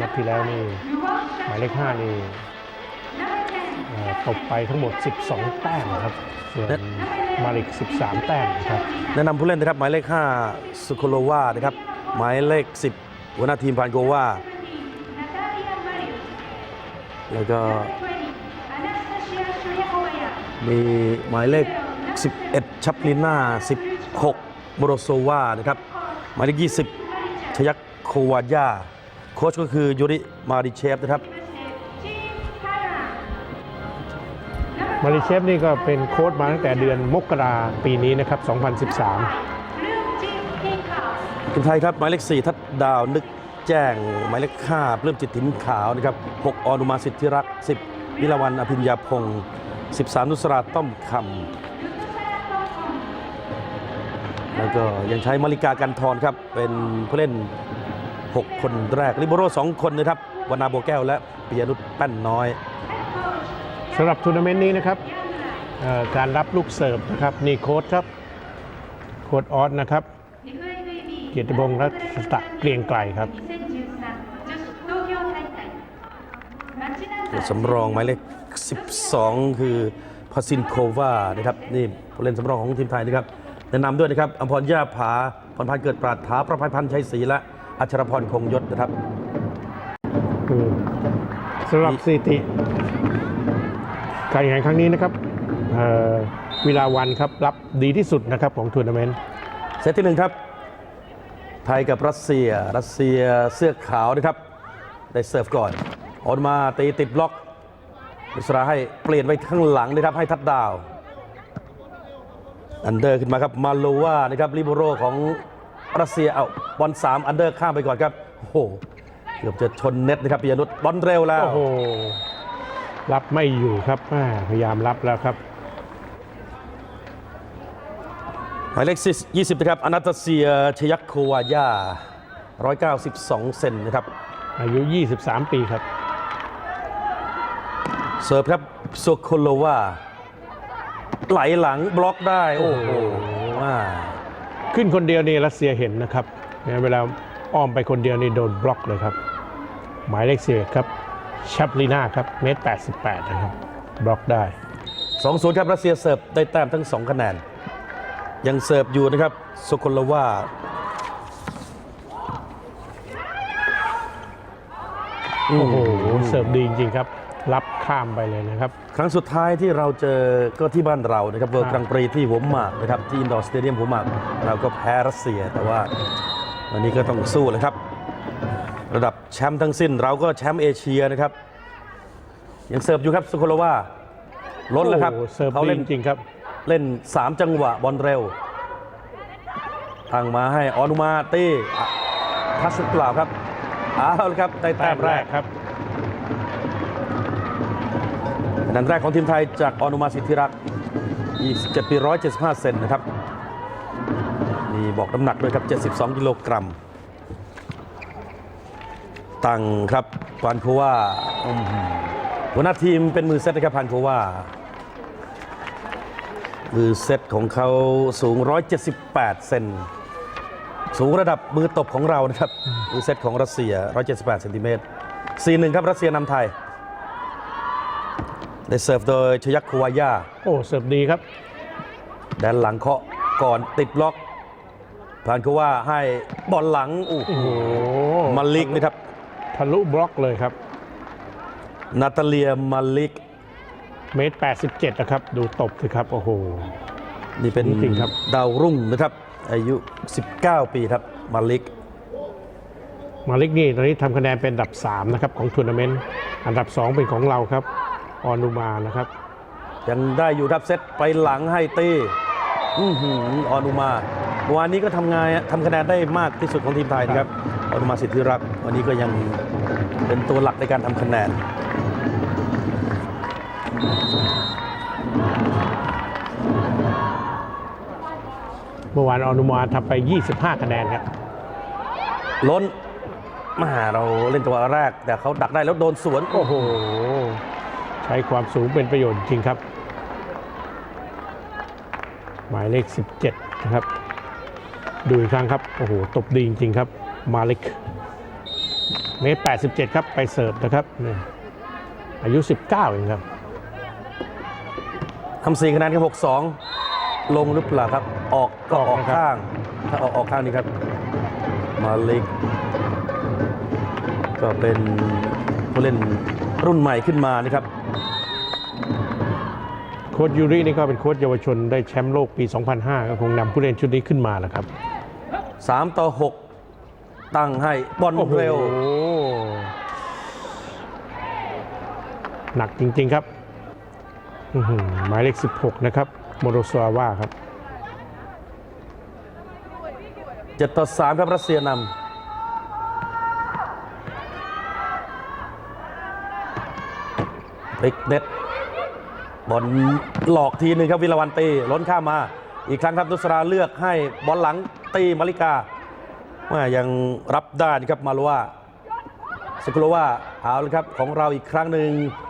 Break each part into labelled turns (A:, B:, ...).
A: นัดที่แล้วนี่หมายเลข5นี่เอ่อตบไปทั้งหมด 12 แต้มครับส่วนมาลิก 13 แต้มครับ
B: แนะนำผู้เล่นนะครับหมายเลข 5สุโคโลวานะครับหมายเลข 10หัวหน้าทีมพานโกวาแล้วก็มีหมายเลข 11 ชัปลิน่า 16โมโรโซวานะครับหมายเลข 20 ชยักโควาย่า โค้ชก็คือยูริมาริเชฟนะครับ
A: มาริเชฟนี่ก็เป็นโค้ชมาตั้งแต่เดือนมกราปีนี้นะครับ 2013
B: ทีมไทยครับหมายเลข4ทัดดาวนึกแจ้งหมายเลข5เริ่มจิตถิ่นขาวนะครับ6อนุมาสิทธิรักษ์10วิลาวันอภิญญาพงศ์13 นุสราต้อมคำแล้วก็ยังใช้มาริกากันทรครับเป็นผู้เล่น 6 คนแรกลิโบโร2คนนะครับวนาโบวแก้วและปิยนุชแป้นน้อย
A: สำหรับทัวร์นาเมนต์นี้นะครับเอ่อการรับลูกเสิร์ฟนะครับนี่โค้ชครับโค้ชออสนะครับ เกียรติพงษ์รัตะเกรียงไกลครับ
B: สำรองหมายเลข 12 คือพาซินโควานะครับนี่ผู้เล่นสำรองของทีมไทยนะครับแนะนำด้วยนะครับอมพรย่าผาพรพันธ์เกิดปราดถาประภัยพันธ์ชัยศรีและ อัชรพรคงยศนะครับ
A: คือสำหรับสถิติการแข่งขันครั้งนี้นะครับเอ่อวิลาวันครับรับดีที่สุดนะครับของทัวร์นาเมนต์
B: เซตที่หนึ่งครับ ไทยกับรัสเซีย รัสเซียเสื้อขาวนะครับ ได้เสิร์ฟก่อนออนมาตีติดบล็อกมิสราให้เปลี่ยนไปข้างหลังนะครับให้ทัดดาว อันเดอร์ขึ้นมาครับมาโลวานะครับลิโบโรของรัสเซียเอา บอลสามอันเดอร์ข้ามไปก่อนครับโอ้โหเกือบจะชนเน็ตนะครับปิยนุชบอลเร็วแล้ว
A: โอ้โหรับไม่อยู่ครับแม่พยายามรับแล้วครับ
B: หมายเลข20 นะครับอนาตาเซียชยักโควาย่า192 เซนนะครับ
A: อายุ 23 ปีครับ
B: เสิร์ฟครับโซโคโลวาไหลหลังบล็อกได้ โอ้โหอ่า
A: ขึ้นคนเดียวนี่รัสเซียเห็นนะครับเนี่ยเวลาอ้อมไปคนเดียวนี่โดนบล็อกเลยครับ หมายเลขเสียครับชัปลีนาครับเมตร88นะครับบล็อกได้
B: 2-0ครับรัสเซียเสิร์ฟได้แต้มทั้ง2คะแนน ยังเสิร์ฟอยู่นะครับโซโคโลวา
A: โอ้โหเสิร์ฟดีจริงๆครับ รับข้ามไปเลยนะครับ
B: ครั้งสุดท้ายที่เราเจอก็ที่บ้านเรานะครับเวิร์
A: ครับ
B: กรังปรีที่หัวหมากนะครับที่อินดอร์สเตเดียมหัวหมาก เราก็แพ้รัสเซียแต่ว่า วันนี้ก็ต้องสู้เลยครับ ระดับแชมป์ทั้งสิ้น เราก็แชมป์เอเชียนะครับ ยังเสิร์ฟอยู่ครับสุโคโลวาล้นแล้วครับ
A: โอ้โหเสิร์ฟ
B: เขา
A: ดี
B: เล่น
A: จริงๆครับ
B: เล่น 3 จังหวะบอลเร็วตั้งมาให้ออนุมาตี้อะทัชหรือเปล่าครับเอาละครับได้แต้มแรก
A: ครับ
B: นันแรกของทีมไทยจากออนุมาสิทธิรักษ์27ปี175 เซนนะครับ มีบอกน้ำหนักด้วยครับ 72 กิโลกรัมตังครับพานโคว่าอื้อหือหัวหน้าทีมเป็นมือเซตนะครับพานโคว่ามือเซตของเขาสูง 178 เซนสูงระดับมือตบของเรานะครับ มือเซตของรัสเซีย 178 เซนติเมตร 4-1 ครับ รัสเซียนำไทย ได้เสิร์ฟโดยชยักโควาย่า
A: โอ้ เสิร์ฟดีครับ
B: แดนหลังเคาะก่อนติดบล็อก ผ่านโควาให้บอลหลังโอ้โห
A: โอ้โห
B: มาลิกนะครับ
A: ทะลุบล็อกเลยครับ
B: นาตาเลียมาลิก
A: เมตร 87 นะครับ ดูตบสิครับ โอ้โห
B: นี่เป็น
A: จริงครับ
B: ดาวรุ่งนะครับ อายุ 19 ปีครับ มาลิก
A: มาลิกนี่ตอนนี้ทำคะแนนเป็นอันดับ 3 นะครับ ของทัวร์นาเมนต์อันดับ 2 เป็นของเราครับ ออนุมานะครับ
B: ยังได้อยู่ครับเซตไปหลังให้ตีอื้อหือออนุมาเมื่อ วานนี้ก็ทำงานทำคะแนนได้มากที่สุดของทีมไทยนะครับออนุมาสิทธิรักษ์วันนี้ก็ยังเป็นตัวหลักในการทำคะแนน
A: เมื่อวานออนุมาทำไป 25 คะแนนครับ
B: ล้นมาหาเราเล่นตัวแรก แต่เขาดักได้แล้วโดนสวน
A: โอ้โห ใช้ความสูงเป็นประโยชน์จริงครับ หมายเลข 17 นะครับ ดูอีกครั้งครับ โอ้โห ตบดีจริง ๆ ครับ มาลิก เมตร87ครับ ไปเสิร์ฟนะครับนี่อายุ19เองครับ
B: ทำสี่คะแนนครับหกสองลงหรือเปล่าครับ ออกก็ออกข้าง ถ้าออกออกข้างนี้ครับ มาลิก ก็เป็นผู้เล่นรุ่นใหม่ขึ้นมานะครับ
A: โค้ชยูรินี่ก็เป็นโค้ชเยาวชนได้แชมป์โลกปี 2005 ก็คงนำผู้เล่นชุดนี้ขึ้นมาแหละครับ
B: 3 ต่อ 6 ตั้งให้บอล
A: โอ้โห
B: เร็ว
A: หนักจริง ๆครับอื้อหือหมายเลข 16 นะครับ โมโรซาวาครับ
B: 7 ต่อ 3 ครับรัสเซียนำพลิกเน็ตบอลหลอกทีหนึ่งครับวิลาวันตีล้นข้ามมา อีกครั้งครับนุสราเลือกให้บอลหลัง ตีมาริกาว่ายังรับได้นะครับมาลว่าสกุลว่าเอาเลยครับของเราอีกครั้งหนึ่ง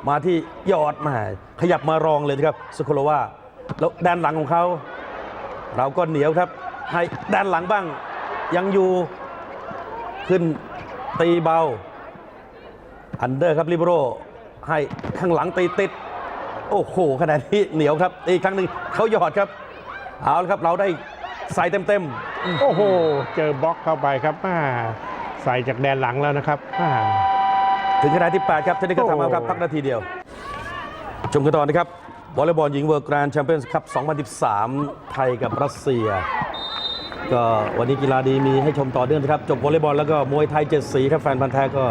B: มาที่ยอดมาขยับมารองเลยนะครับสกุลว่าแล้วด้านหลังของเขา เราก็เหนียวครับ ให้ด้านหลังบ้างยังอยู่ขึ้นตีเบา อันเดอร์ครับลิเบโรให้ข้างหลังตีติด โอ้โหขนาดนี้เหนียวครับ อีกครั้งหนึ่งเขาหยอดครับ เอาละครับเราได้ ใส่เต็ม
A: โอ้โห เจอบล็อกเข้าไปครับอ่าใส่จากแดนหลังแล้วนะครับอ่า
B: ๆถึงขนาดที่ 8 ครับเทนนิสก็ทำเอาครับ พักนาทีเดียว ชมกันต่อนะครับวอลเลย์บอลหญิงเวิร์กรานแชมเปี้ยนส์คัพ 2013 ไทยกับรัสเซีย ก็วันนี้กีฬาดีมีให้ชมต่อเนื่องนะครับ จบวอลเลย์บอลแล้วก็มวยไทยเจ็ดสีครับแฟนพันธ์แท้ก็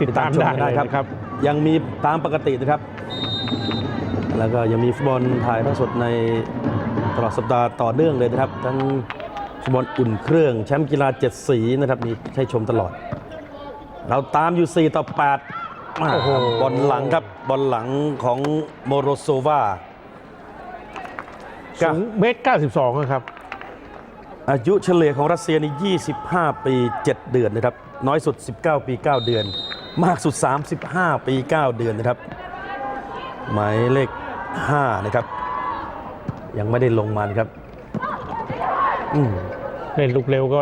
A: ติดตาม
B: ช
A: ได้
B: กัน
A: เลยนะครับ
B: ยังมีตามปกตินะครับ แล้วก็ยังมีฟุตบอลถ่ายทอดสดใน ตลอดสัปดาห์ต่อเนื่องเลยนะครับ ทั้งฟุตบอลอุ่นเครื่องแชมป์กีฬาเจ็ดสีนะครับมีให้ชมตลอด เราตามอยู่ 4 ต่อ8มา
A: โอ้โห
B: บอลหลังครับบอลหลังของโมโรโซวา
A: สูงเมตร92นะครับ
B: อายุเฉลี่ยของรัสเซียนี่ 25 ปี 7 เดือนนะครับ น้อยสุด 19 ปี 9 เดือน มากสุด 35 ปี 9 เดือนนะครับ หมายเลข 5 นะครับ ยังไม่ได้ลงมานะครับอืม
A: เล่นลูกเร็วก็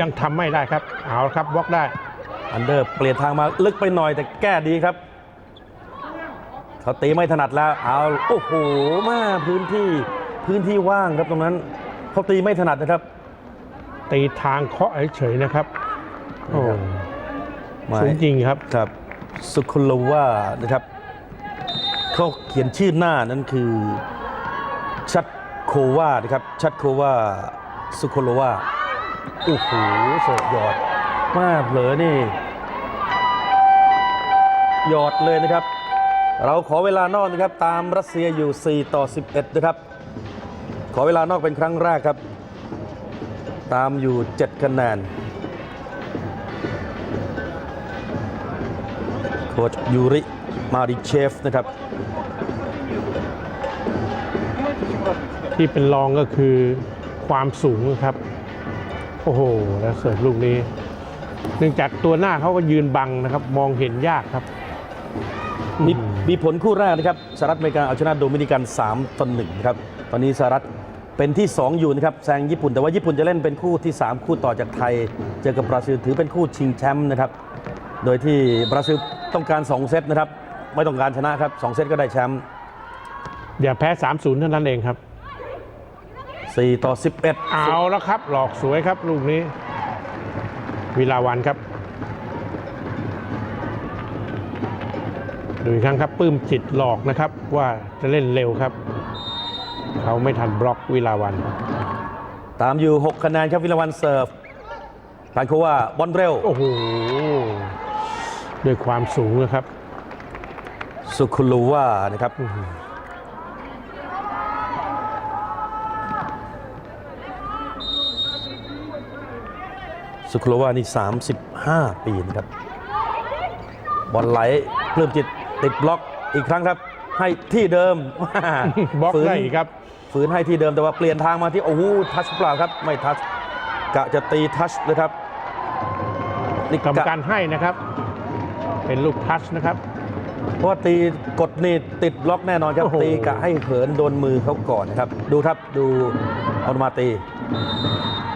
A: ยังทำไม่ได้ครับ เอาครับบล็อกได้
B: อันเดอร์เปลี่ยนทางมาลึกไปหน่อยแต่แก้ดีครับเขาตีไม่ถนัดแล้ว เอาโอ้โหมาพื้นที่พื้นที่ว่างครับตรงนั้นเขาตีไม่ถนัดนะครับ
A: ตีทางเคาะเฉยๆนะครับโอ้
B: หมาย
A: สูงจริงครับ
B: ครับสุคุลวานะครับเขาเขียนชื่อหน้านั้นคือ ชัดโควานะครับชัดโควาสุโคุลวาโอ้โหสิร์ฟหยอดมากเผลอนี่หยอดเลยนะครับ เราขอเวลานอกนะครับ ตามรัสเซียอยู่ 4 ต่อ 11 นะครับ ขอเวลานอกเป็นครั้งแรกครับ ตามอยู่ 7 คะแนนโค้ชยูริมาริเชฟนะครับ
A: ที่เป็นรองก็คือความสูงครับ โอ้โห แล้วเสิร์ฟลูกนี้ เนื่องจากตัวหน้าเขาก็ยืนบังนะครับ มองเห็นยากครับ
B: มีมีผลคู่แรกนะครับสหรัฐอเมริกาเอาชนะโดมินิกัน3ต่อ1นะครับ ตอนนี้สหรัฐเป็นที่ 2 อยู่นะครับแซงญี่ปุ่น แต่ว่าญี่ปุ่นจะเล่นเป็นคู่ที่ 3 คู่ต่อจากไทย เจอกับบราซิลถือเป็นคู่ชิงแชมป์นะครับ โดยที่บราซิลต้องการ 2 เซตนะครับ ไม่ต้องการชนะครับ 2 เซตก็ได้แชมป์
A: อย่าแพ้ 3-0 เท่านั้นเองครับ
B: 4 ต่อ 11
A: เอาแล้วครับ หลอกสวยครับลูกนี้ วิลาวันครับ ดูอีกครั้งครับปื้มจิตหลอกนะครับว่าจะเล่นเร็วครับ เขาไม่ทันบล็อกวิลาวัน
B: ตามอยู่ 6 คะแนนครับวิลาวันเสิร์ฟพานโคว่าบอลเร็ว
A: โอ้โห ด้วยความสูงนะครับ
B: สุคุลูว่านะครับ สุคุลูว่านี่ 35 ปีนะครับ บอลไหลเพิ่มจิตติดบล็อกอีกครั้งครับ ให้ที่เดิม
A: บล็อก
B: ฝืน
A: ได้อีกครับ
B: ฝืนให้ที่เดิมแต่ว่าเปลี่ยนทางมาที่โอ้โหทัชเปล่าครับ ไม่ทัชกะจะตีทัชนะครับนี่
A: กรรมะการให้นะครับ เป็นลูกทัชนะครับ
B: เพราะว่าตีกดนี่ติดบล็อกแน่นอนครับ
A: โอ้โห
B: ตีกะให้เหินโดนมือเขาก่อนนะครับ ดูครับดูเอามาตี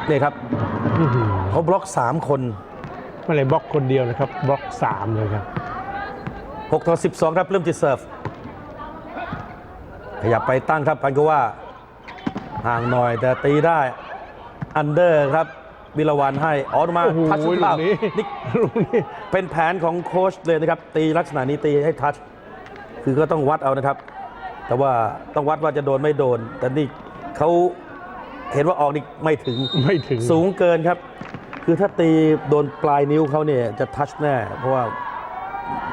B: นี่ครับ
A: อื้อหือ
B: เขาบล็อก 3 คน
A: ไม่เลยบล็อกคนเดียวนะครับ บล็อกสามเลยครับ
B: 6ต่อ12 ครับเริ่มจิตเซิร์ฟ ขยับไปตั้งครับพันก็ว่าห่างหน่อยแต่ตีได้อันเดอร์ครับวิลาวันให้ออกมา
A: โอ้โห
B: ทัชหรือเปล่า
A: ลูกนี้
B: นี่
A: ลูกนี้
B: เป็นแผนของโค้ชเลยนะครับ ตีลักษณะนี้ตีให้ทัชคือก็ต้องวัดเอานะครับ แต่ว่าต้องวัดว่าจะโดนไม่โดน แต่นี่เขา เห็นว่าออกนี่ไม่ถึง
A: ไม่ถึง
B: สูงเกินครับ คือถ้าตีโดนปลายนิ้วเขาเนี่ยจะทัชแน่ เพราะว่า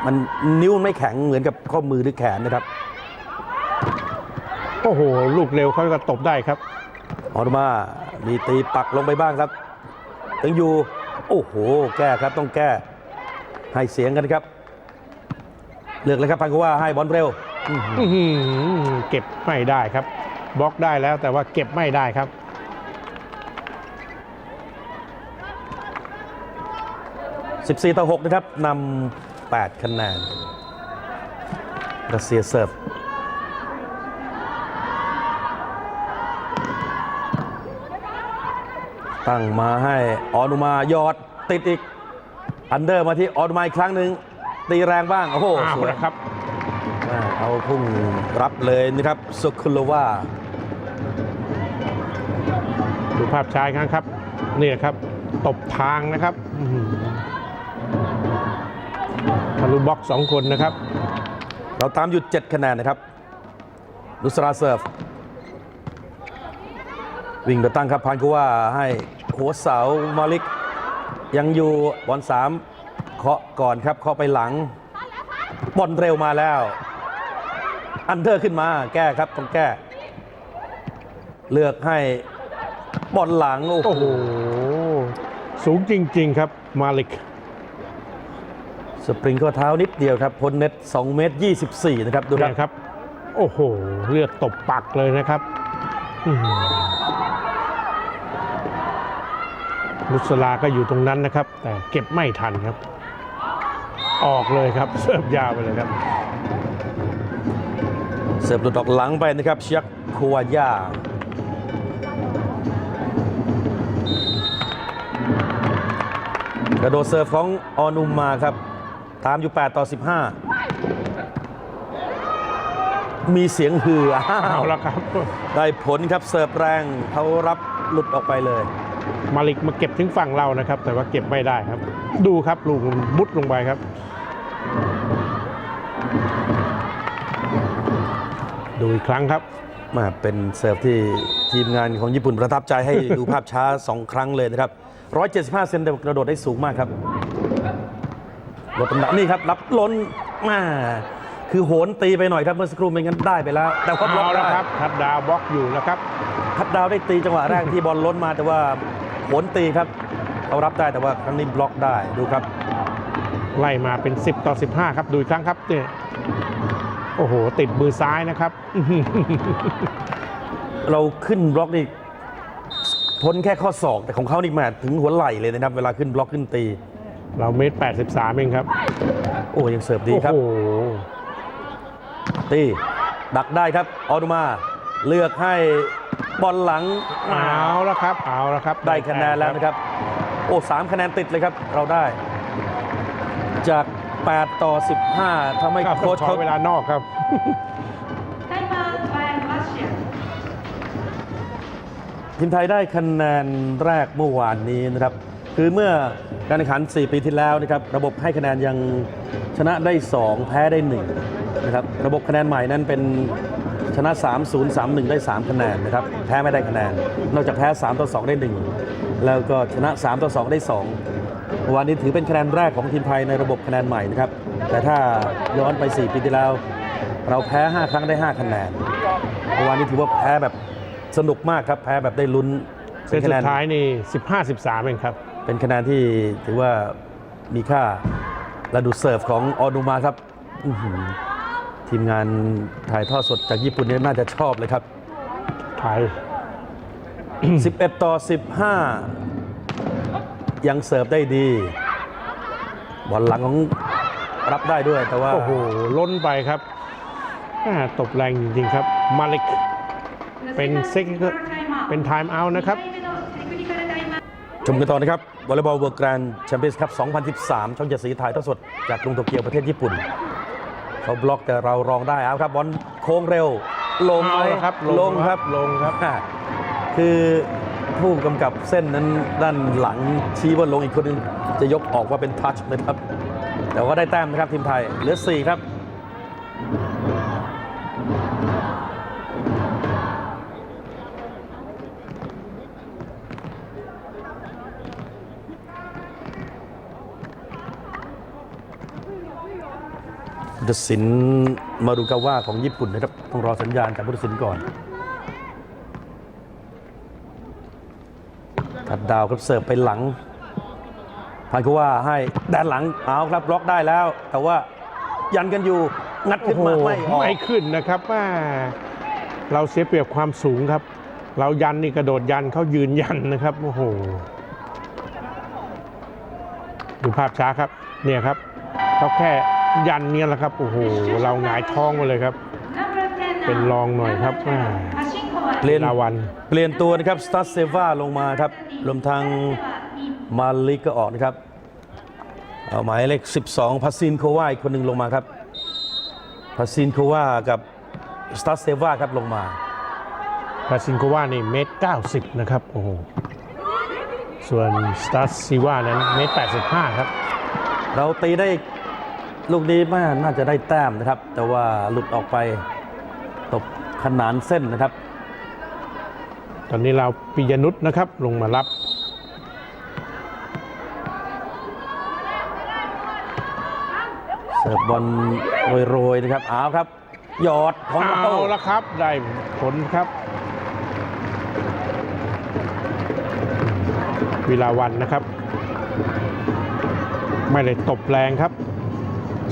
B: มันนิ้วมันไม่แข็งเหมือนกับข้อมือหรือแขนนะครับ
A: โอ้โห ลูกเร็วเขาก็ตบได้ครับ
B: ออกมามีตีปักลงไปบ้างครับยังอยู่ โอ้โห แก้ครับต้องแก้ ให้เสียงกันครับ เลือกเลยครับพังกว่าให้บอลเร็วอื้อหือ
A: อื้อหือเก็บไม่ได้ครับบล็อกได้แล้วแต่ว่าเก็บไม่ได้ครับ
B: 14 ต่อ 6 นะครับนำ8คะแนนรัสเซียเสิร์ฟตั้งมาให้ออนุมายอดติดอีก อันเดอร์มาที่ออนุมาอีกครั้งหนึ่งตีแรงบ้าง โอ้โห
A: เอา
B: สวย
A: ละครับ
B: อ่าเอาพุ่งรับเลยนะครับสุคุลวา
A: ดูภาพช้าอีกครั้งครับ นี่นะครับ ตบทางนะครับ อื้อหือทะลุบล็อกสองคนนะครับ
B: เราตามอยู่7คะแนนนะครับนุสราเซิร์ฟ วิ่งไปตั้งครับพันกุว่าให้หัวเสามาลิก ยังอยู่บอลสามเคาะก่อนครับเคาะไปหลังบอลเร็วมาแล้ว อันเดอร์ขึ้นมาแก้ครับต้องแก้ เลือกให้บอลหลัง โอ้
A: โอ้
B: โห
A: โหสูงจริง ๆ ครับมาลิก
B: สปริงก็เท้านิดเดียวครับพ้นเน็ต2เมตร 24 นะครับ ดูค
A: เนี่
B: รับ
A: ยครับ โอ้โห เลือดตบปักเลยนะครับอื้อหือนุสลาก็อยู่ตรงนั้นนะครับ แต่เก็บไม่ทันครับ ออกเลยครับ เสิร์ฟยาวไปเลยครับ
B: เสิร์ฟหลุดออกหลังไปนะครับ เชียกคัวยากระโดดเสิร์ฟของออนุมมาครับ ตามอยู่ 8 ต่อ 15 มีเสียงฮืออ้า
A: เอา
B: ว
A: ละครับ
B: ได้ผลครับเสิร์ฟแรงเขารับหลุดออกไปเลย
A: มาลิกมาเก็บถึงฝั่งเรานะครับ แต่ว่าเก็บไม่ได้ครับ ดูครับลูกมันบุดลงไปครับ ดูอีกครั้งครับ
B: มาเป็นเสิร์ฟที่ทีมงานของญี่ปุ่นประทับใจให้ ดูภาพช้า 2 ครั้งเลยนะครับ 175 เซนแต่กระโดดได้สูงมากครับ ลดน้ำหนักนี่ครับรับล้นมาคือโหนตีไปหน่อยครับเมื่อสักครู่ไม่งั้นได้ไปแล้ว แต่ว่าบล็อก
A: เอาละ
B: ได้
A: ครับ ทัดดาวบล็อกอยู่นะครับ
B: ทัดดาวได้ตีจังหวะแรกที่บอลล้นมาแต่ว่าโหนตีครับเขารับได้แต่ว่าครั้งนี้บล็อกได้ดูครับ
A: ไล่มาเป็น 10 ต่อ 15 ครับดูอีกครั้งครับเนี่ยโอ้โห ติดมือซ้ายนะครับอื้อหือ
B: เราขึ้นบล็อกนี่พ้นแค่ข้อศอกแต่ของเขานี่แหมาถึงหัวไหล่เลยนะครับ เวลาขึ้นบล็อกขึ้นตี
A: เราเมตร83เองครับ
B: โอ้ยังเสิร์ฟดีครับ
A: โอ้โห
B: ตีดักได้ครับออนุมา เลือกให้บอลหลังมา
A: เอาละครับ เอาละครับ
B: ได้คะแนนแล้วนะครับ โอ้สามคะแนนติดเลยครับ เราได้ จาก 8 ต่อ 15ทำให้
A: ครับ
B: โค้ช
A: ขอ
B: เขา
A: เวลานอกครับ
C: Time out by Russia.
B: ทีมไทยได้คะแนนแรกเมื่อวานนี้นะครับ คือเมื่อ การแข่งขัน 4 ปีที่แล้วนะครับระบบให้คะแนนยังชนะได้ 2 แพ้ได้1นะครับระบบคะแนนใหม่นั้นเป็นชนะ 3 0 3 1 ได้ 3 คะแนนนะครับแพ้ไม่ได้คะแนน นอกจากแพ้ 3 ต่อ 2 ได้ 1 แล้วก็ชนะ 3 ต่อ 2 ได้2เมื่อวานนี้ถือเป็นคะแนนแรกของทีมไทยในระบบคะแนนใหม่นะครับแต่ถ้าย้อนไป 4 ปีที่แล้ว เราแพ้ 5 ครั้งได้ 5 คะแนนเมื่อวานนี้ถือว่าแพ้แบบสนุกมากครับแพ้แบบได้ลุ้น
A: เซตสุดท้ายนี่ 15 13 เองครับ
B: เป็นคะแนนที่ถือว่ามีค่าระดูเซิร์ฟของออนุมาครับทีมงานถ่ายทอดสดจากญี่ปุ่นนี่น่าจะชอบเลยครับ
A: ไทย
B: 11 ต่อ 15 ยังเสิร์ฟได้ดี บอลหลังของรับได้ด้วยแต่ว่า
A: โอ้โห ล้นไปครับ ตบแรงจริงๆครับ มาลิก เป็นเซ็กเป็น
C: ไทม์เอาท์นะครับ
B: ชมกันต่อนะครับวอลเลย์บอลเวิร์กแกรนด์แชมเปี้ยนส์คัพ 2013 ช่องเจ็ดสีถ่ายทอดสดจากกรุงโตเกียวประเทศญี่ปุ่น เขาบล็อกแต่เรารองได้เอาครับบอลโค้งเร็ว ลงไหม
A: เอาละครับ
B: ลงครับ
A: ลงครับ
B: อ่าคือผู้กำกับเส้นนั้นด้านหลังชี้ว่าลงอีกคนหนึงจะยกออกว่าเป็นทัชนะครับ แต่ว่าได้แต้มนะครับทีมไทยเหลือ 4 ครับ พุทธศิลป์มารุกาว่าของญี่ปุ่นนะครับต้องรอสัญญาณจากพุทธศิลป์ก่อน ทัดดาวครับเสิร์ฟไปหลังพันคุว่าให้ด้านหลังเอาครับบล็อกได้แล้ว แต่ว่ายันกันอยู่งัดขึ้นมาไม่ออก
A: ไม่ขึ้นนะครับว่าเราเสียเปรียบความสูงครับ เรายันนี่กระโดดยันเขายืนยันนะครับโอ้โหดูภาพช้าครับ เนี่ยครับเขาแค่ ยันเนี่ยแหละครับโอ้โหเราหงายท้องมาเลยครับ
C: Number 10
A: เป็นรองหน่อยครับ
C: Number
A: อ่า
C: 10 Hashinko
B: เปลี่ยน
A: ลาวัน
B: เปลี่ยนตัวนะครับสตาร์เซวาลงมาครับรวมทางมาลิกก็ออกนะครับ เอาหมายเลข 12พัสซินโควาอีกคนหนึ่งลงมาครับพัสซินโควากับสตาร์เซวาครับลงมา
A: พาซินโกวานี่เมตรเก้าสิบนะครับโอ้โหส่วนสตาร์ซิวานั้นเมตรแปดสิบห้าครับ
B: เราตีได้ ลูกนี้แม่น่าจะได้แต้มนะครับ แต่ว่าหลุดออกไปตบขนานเส้นนะครับ
A: ตอนนี้เราปิยนุษนะครับลงมารับ
B: เสิร์ฟบอลโรยๆนะครับเอาครับหยอดของเรา
A: เอาละครับ ได้ผลครับวิลาวันนะครับ ไม่ได้ตบแรงครับใ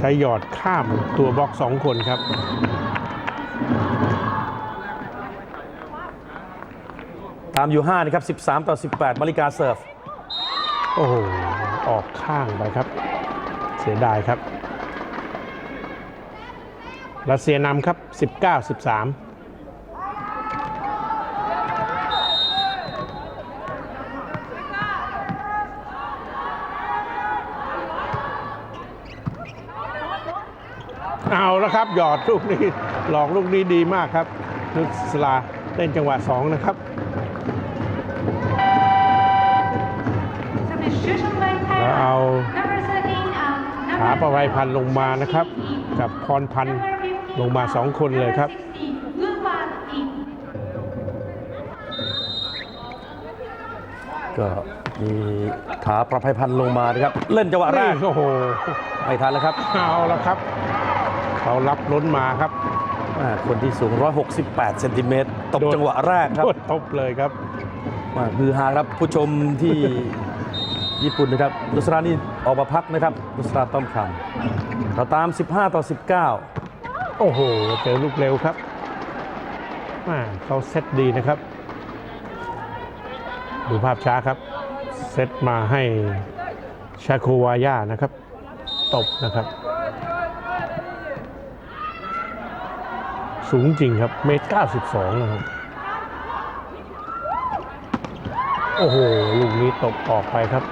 A: ช้หยอดข้ามตัวบล็อกสองคนครับ
B: ตามอยู่ 5 นะครับ 13 ต่อ 18 มาริกาเสิร์ฟ
A: โอ้โห ออกข้างไปครับ เสียดายครับ รัสเซียนำครับ 19 13 เอาแล้วครับ หยอดลูกนี้หลอกลูกนี้ดีมากครับ นุสลาเล่นจังหวะ2นะครับ
C: Substitution by
A: แล้วเอา
C: Thailand Number 13 um,
A: หา
C: Number
A: ประภัยพันธ์ลงมานะครับ กับพรพันธ์ลงมาสองคนเลยครับ
C: 60 Lupan in
B: ก็มีขาประภัยพันธ์ลงมานะครับ เล่นจังหวะแรก
A: โอ้โห
B: ไม่ทันแล้วครับ
A: เอาแล้วครับ เขารับล้นมาครับ
B: อ่าคนที่สูง 168 เซนติเมตรตบ
A: โดน
B: จังหวะแรกครับ
A: โดนตบเลยครับ
B: มาคือฮาครับผู้ชมที่ญี่ปุ่นนะครับนุสรานี่ออกมาพักนะครับนุสราต้อมคำเราตาม 15 ต่อ 19
A: โอ้โห เจอลูกเร็วครับมาเขาเซตดีนะครับ ดูภาพช้าครับ เซตมาให้ชาโควาย่านะครับ ตบนะครับ สูงจริงครับ เมตรเก้าสิบสองนะครับ โอ้โห ลูกนี้ตกออกไปครับ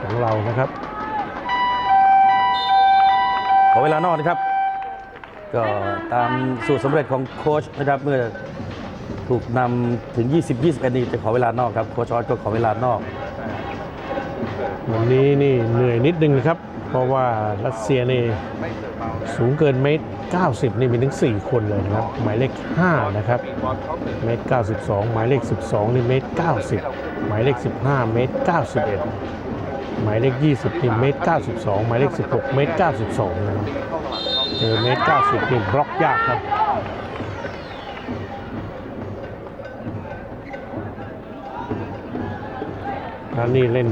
A: ของเรานะครับ
B: ขอเวลานอกนะครับ ก็ตามสูตรสำเร็จของโค้ชนะครับเมื่อถูกนำถึง 20 21นี่จะขอเวลานอกครับ โค้ชออสก็ขอเวลานอก
A: วันนี้นี่เหนื่อยนิดนึงนะครับเพ ราะว่ารัสเซียนี่สูงเกินเมตร 90 นี่มีถึง 4 คนเลยนะครับ หมายเลข 5 นะครับ เมตร 92 หมายเลข 12 นี่เมตร 90 หมายเลข 15 เมตร 91 หมายเลข 20 นี่เมตร 92 หมายเลข 16 เมตร 92 นะครับเจอเมตร 90 นี่บล็อกยากครับแล้วนี่เล่น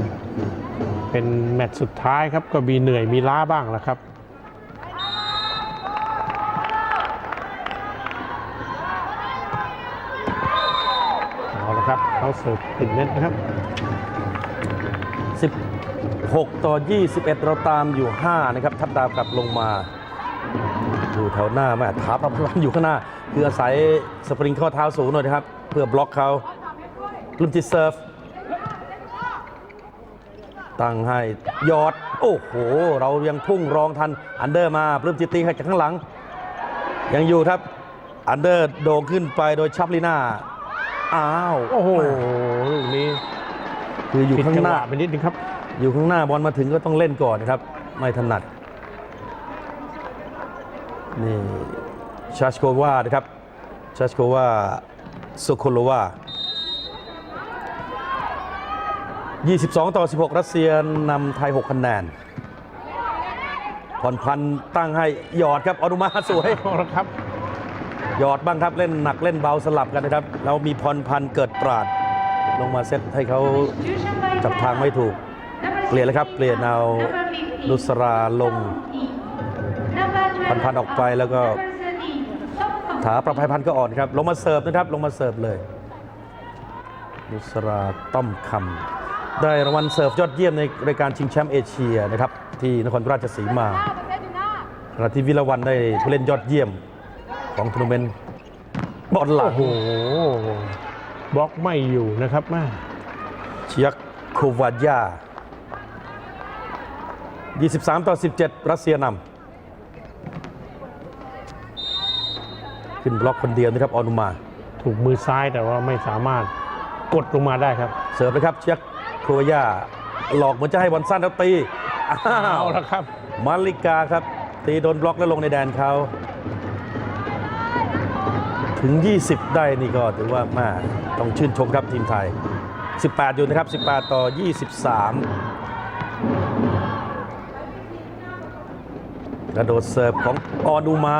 A: เป็นแมตช์สุดท้ายครับก็มีเหนื่อยมีล้าบ้างแหละครับเอาละครับเขาเสิร์ฟติดเน็ตนะครับ
B: 16 ต่อ 21 เราตามอยู่ 5 นะครับ ทัดดาวกลับลงมา อยู่แถวหน้าแม่ถาพระพลันอยู่ข้างหน้า คืออาศัยสปริงข้อเท้าสูงหน่อยนะครับ เพื่อบล็อกเขาลุมจิตเซิร์ฟ ตั้งให้ยอด โอ้โห เรายังพุ่งรองทันอันเดอร์มาปลื้มจิตตีจากข้างหลัง ยังอยู่ครับ อันเดอร์โด่งขึ้นไปโดยชับลีน่าอ้าว
A: โอ้โหลูกนี้
B: คืออยู่
A: ผิด
B: ข้าง
A: จัง
B: ห
A: ห
B: น้า
A: วะไปนิดนึงครับ
B: อยู่ข้างหน้าบอลมาถึงก็ต้องเล่นก่อนนะครับ ไม่ถนัดนี่ชาชโควานะครับชาชโควาสุโคโลวา 22 ต่อ 16 รัสเซียนำไทย 6 คะแนนผ่อนพันธุ์ตั้งให้หยอดครับอนุมาสวย
A: เอาละครับ
B: หยอดบ้างครับเล่นหนักเล่นเบาสลับกันนะครับ เรามีพรพันธ์เกิดปราด ลงมาเซตให้เขา
C: Substitution by
B: จับทางไม่ถูก
C: Number
B: เปลี่ยนเลยครับ เปลี่ยนเอา
C: Number 15
B: นุสราลง
C: Number 12
B: พันๆออกไปแล้วก็
C: Number 13 Tom
B: ถาประภัยพันธ์ก็อ่อนครับ ลงมาเสิร์ฟนะครับ ลงมาเสิร์ฟเลยนุสราต้อมคำ ได้รางวัลเสิร์ฟยอดเยี่ยมในรายการชิงแชมป์เอเชียนะครับที่นครราชสีมาขณะที่วิรวันได้ผู้เล่นยอดเยี่ยมของทัวร์นาเมนต์บอลหลั
A: โอ้
B: ง
A: โหบล็อกไม่อยู่นะครับแม่
B: เชียกโควาญา23 ต่อ 17 รัสเซียนำขึ้นบล็อกคนเดียวนะครับออนุมา
A: ถูกมือซ้ายแต่ว่าไม่สามารถกดลงมาได้ครับ
B: เสิร์ฟนะครับเชียก โควาญาหลอกเหมือนจะให้บอลสั้นแล้วตีอ้า
A: เอา
B: ว
A: ละครับ
B: มาริกาครับ ตีโดนบล็อกแล้วลงในแดนเขาถึง 20 ได้นี่ก็ถือว่ามาต้องชื่นชมครับทีมไทย 18 อยู่นะครับ 18 ต่อ 23 กระโดดเสิร์ฟของออนูมา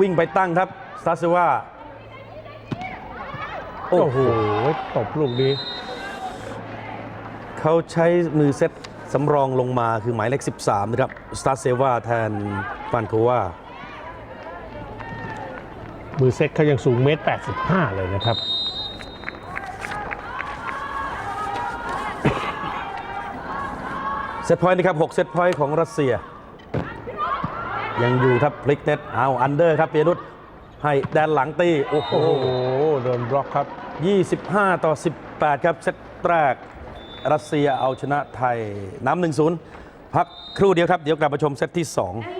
B: วิ่งไปตั้งครับสตาเซว่า โอ้
A: โอ้
B: โห
A: โหตบลูกนี้
B: เขาใช้มือเซตสำรองลงมาคือหมายเลข 13 นะครับ สตาเซว่าแทนฟานโควา
A: มือเซ็ตเขายังสูงเมตร 85 เลยนะครับ
B: เซตพอยต์นะครับ 6 เซตพอยต์ของรัสเซีย ยังอยู่ครับพลิกเน็ตเอาอันเดอร์ครับเปียนุชให้แดนหลังตี โอ้โห
A: โอ้โห โดนบล็อกครับ
B: 25 ต่อ 18 ครับ เซตแรก รัสเซียเอาชนะไทยน้ำหนึ่งศูนย์พักครู่เดียวครับ เดี๋ยวกลับมาชมเซตที่2